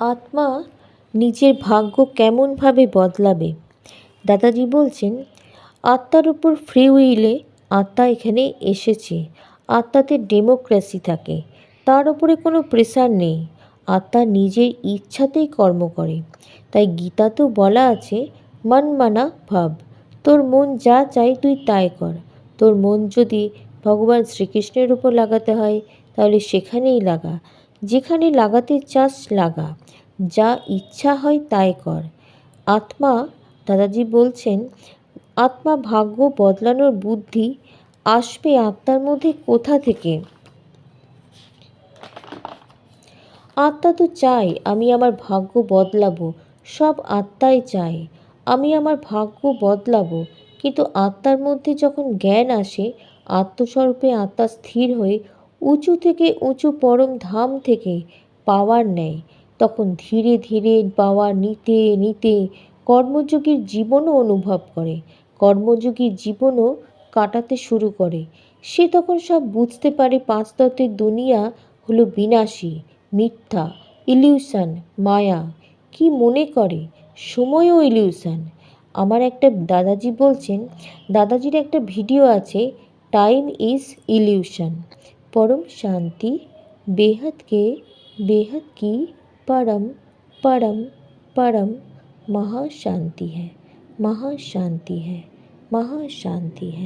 আত্মা নিজের ভাগ্য কেমনভাবে বদলাবে? দাদাজি বলছেন, আত্মার উপর ফ্রি উইলে আত্মা এখানে এসেছে। আত্মাতে ডেমোক্রেসি থাকে। তার উপরে কোনো প্রেসার নেই। আত্মা নিজের ইচ্ছাতেই কর্ম করে। তাই গীতা তো বলা আছে, মন মানা ভাব। তোর মন যা চাই তুই তাই কর। তোর মন যদি ভগবান শ্রীকৃষ্ণের উপর লাগাতে হয়, তাহলে সেখানেই লাগা। যেখানে লাগাতে চাস লাগা। যা ইচ্ছা হয় তাই কর। আত্মা, দাদাজি বলছেন, আত্মা ভাগ্য বদলানোর বুদ্ধি আসবে আত্মার মধ্যে কোথা থেকে? আত্মা তো চাই আমি আমার ভাগ্য বদলাবো। সব আত্মাই চাই আমি আমার ভাগ্য বদলাবো। কিন্তু আত্মার মধ্যে যখন জ্ঞান আসে, আত্মস্বরূপে আত্মা স্থির হয়ে উঁচু থেকে উঁচু পরম ধাম থেকে পাওয়ার নেয়। তখন ধীরে ধীরে পাওয়া নিতে নিতে কর্মযোগীর জীবনও অনুভব করে। কর্মযোগীর জীবনও কাটাতে শুরু করে। সে তখন সব বুঝতে পারে পাঁচ তত্ত্বের দুনিয়া হলো বিনাশী, মিথ্যা, ইলিউশন, মায়া। কি মনে করে? সময়ও ইলিউশন। আমার একটা দাদাজি বলছেন, দাদাজির একটা ভিডিও আছে, টাইম ইজ ইলিউশন। পরম শান্তি বেহাদকে বেহাদ কি परम परम परम महाशांति है महाशांति है महाशांति है।